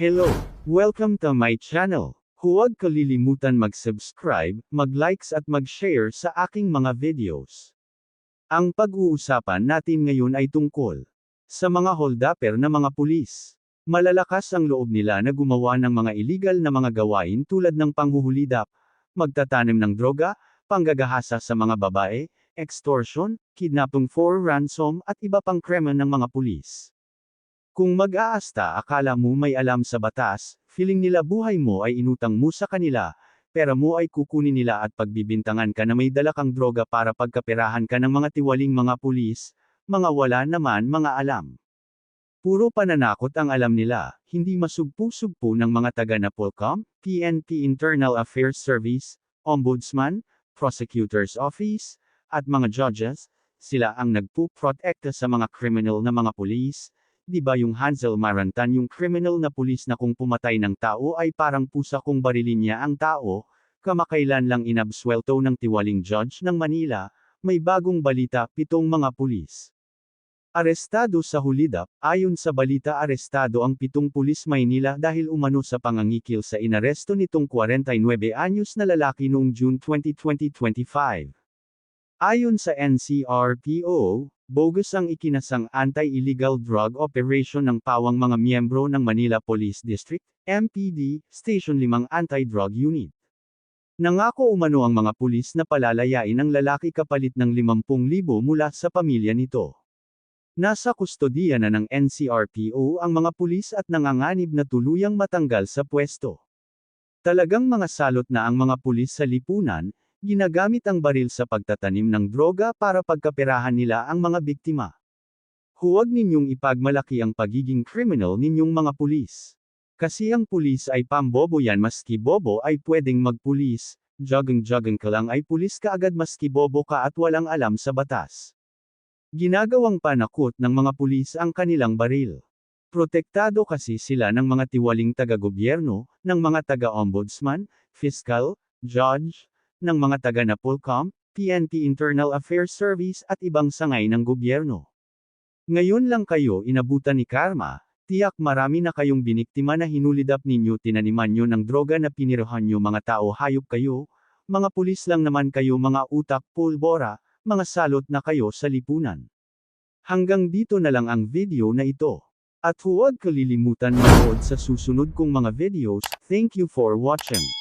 Hello! Welcome to my channel. Huwag kalilimutan mag-subscribe, mag-likes at mag-share sa aking mga videos. Ang pag-uusapan natin ngayon ay tungkol sa mga holdupper na mga pulis. Malalakas ang loob nila na gumawa ng mga illegal na mga gawain tulad ng panghuhulidap, magtatanim ng droga, panggagahasa sa mga babae, extortion, kidnapping for ransom at iba pang krimen ng mga pulis. Kung mag-aasta akala mo may alam sa batas, feeling nila buhay mo ay inutang mo sa kanila, pera mo ay kukunin nila at pagbibintangan ka na may dala kang droga para pagkaperahan ka ng mga tiwaling mga pulis, mga wala naman mga alam. Puro pananakot ang alam nila, hindi masugpo-sugpo ng mga taga Napolcom, PNP Internal Affairs Service, Ombudsman, Prosecutor's Office, at mga judges, sila ang nagpo-protekta sa mga criminal na mga pulis, di ba yung Hansel Marantan yung criminal na pulis na kung pumatay ng tao ay parang pusa kung barilin niya ang tao, kamakailan lang inabswelto ng tiwaling judge ng Manila, may bagong balita pitong mga pulis. Arestado sa Hulidap, ayon sa balita arestado ang pitong pulis Maynila dahil umano sa pangangikil sa inaresto nitong 49 anyos na lalaki noong June 2020-25. Ayon sa NCRPO, bogus ang ikinasang anti-illegal drug operation ng pawang mga miyembro ng Manila Police District, MPD, Station 5 Anti-Drug Unit. Nangako umano ang mga pulis na palalayain ang lalaki kapalit ng 50,000 mula sa pamilya nito. Nasa kustodiya na ng NCRPO ang mga pulis at nanganganib na tuluyang matanggal sa pwesto. Talagang mga salot na ang mga pulis sa lipunan, ginagamit ang baril sa pagtatanim ng droga para pagkaperahan nila ang mga biktima. Huwag ninyong ipagmalaki ang pagiging criminal ninyong mga pulis. Kasi ang pulis ay pambobo yan maski bobo ay pwedeng magpulis, jogging-jogging ka lang ay pulis ka agad maski bobo ka at walang alam sa batas. Ginagawang panakot ng mga pulis ang kanilang baril. Protektado kasi sila ng mga tiwaling taga-gobyerno, ng mga taga-ombudsman, fiscal, judge, ng mga taga-Napolcom, PNP Internal Affairs Service at ibang sangay ng gobyerno. Ngayon lang kayo inabutan ni Karma, tiyak marami na kayong biniktima na hinulidap ninyo tinaniman nyo ng droga na pinirohan nyo mga tao hayop kayo, mga pulis lang naman kayo mga utak pulbora, mga salot na kayo sa lipunan. Hanggang dito na lang ang video na ito. At huwag kalilimutan manood sa susunod kong mga videos, thank you for watching.